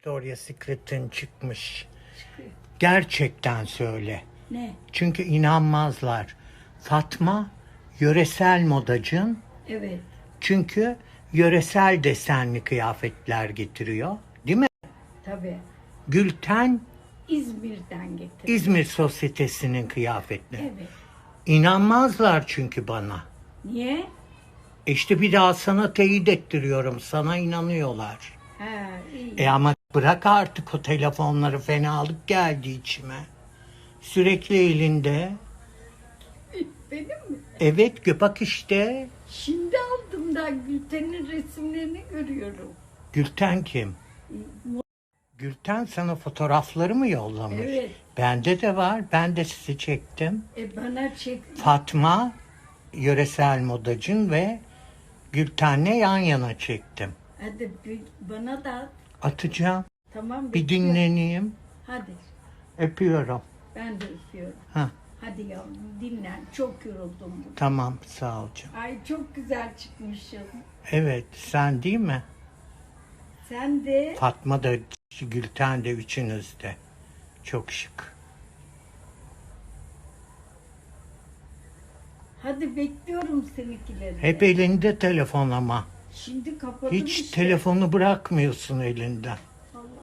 Victoria's Secret'in çıkmış. Çıkıyor. Gerçekten söyle. Ne? Çünkü inanmazlar. Fatma yöresel modacın. Evet. Çünkü yöresel desenli kıyafetler getiriyor. Değil mi? Tabii. Gülten İzmir'den getirdim. İzmir Sosyetesi'nin kıyafetleri. Evet. İnanmazlar çünkü bana. Niye? İşte bir daha sana teyit ettiriyorum. Sana inanıyorlar. Ha, iyi. E ama bırak artık o telefonları fenalık geldi içime. Sürekli elinde. Benim mi? Evet gö- bak işte. Şimdi aldım da Gülten'in resimlerini görüyorum. Gülten kim? Gülten sana fotoğrafları mı yollamış? Evet. Bende de var. Ben de sizi çektim. E bana çek. Fatma yöresel modacın ve Gülten'le yan yana çektim. Hadi bir- bana da at. Atacağım. Tamam. Bir bekliyorum. dinleneyim. Hadi. Öpüyorum. Ben de öpüyorum. Ha, Hadi yavrum dinlen. Çok yoruldum bugün. tamam sağ ol canım. Ay çok güzel çıkmışsın. Evet sen değil mi? Sen de Fatma da Gülten de üçünüz de. Çok şık. hadi bekliyorum seninkileri. Hep elinde telefon ama. Şimdi kapadım Hiç işte. telefonu bırakmıyorsun elinden.